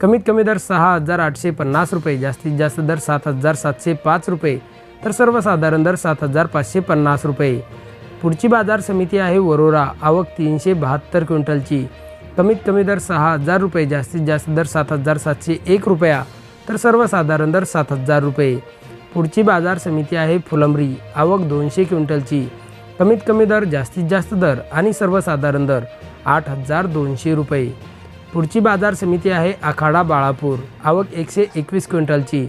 कमीत कमी दर सहा हजार आठशे पन्नास रुपये जास्तीत जास्त दर सात हजार सातशे पाच रुपये तर सर्वसाधारण दर सात हजार पाचशे पन्नास रुपये. पुढची बाजार समिती आहे वरोरा आवक तीनशे बहात्तर क्विंटलची. कमीत कमी दर सहा हजार रुपये जास्तीत जास्त दर सात हजार सातशे एक रुपया तर सर्वसाधारण दर सात हजार रुपये. पुढची बाजार समिती आहे फुलंबरी आवक दोनशे क्विंटलची. कमीत कमी दर जास्तीत जास्त दर आणि सर्वसाधारण दर आठ हजार दोनशे रुपये. पुढची बाजार समिती आहे आखाडा बाळापूर. आवक एकशे एकवीस क्विंटलची.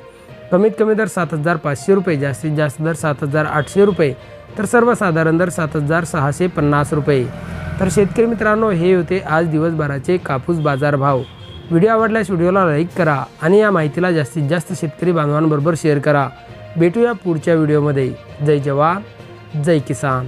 कमीत कमी दर सात हजार पाचशे रुपये जास्तीत जास्त दर सात हजार आठशे रुपये तर सर्वसाधारण दर सात हजार सहाशे पन्नास रुपये. तर शेतकरी मित्रांनो हे होते आज दिवसभराचे कापूस बाजार भाव व्हिडिओ आवडल्यास व्हिडिओला लाईक करा आणि या माहितीला जास्तीत जास्त शेतकरी बांधवांबरोबर शेअर करा. भेटूया पुढच्या व्हिडिओमध्ये. जय जवान जय किसान.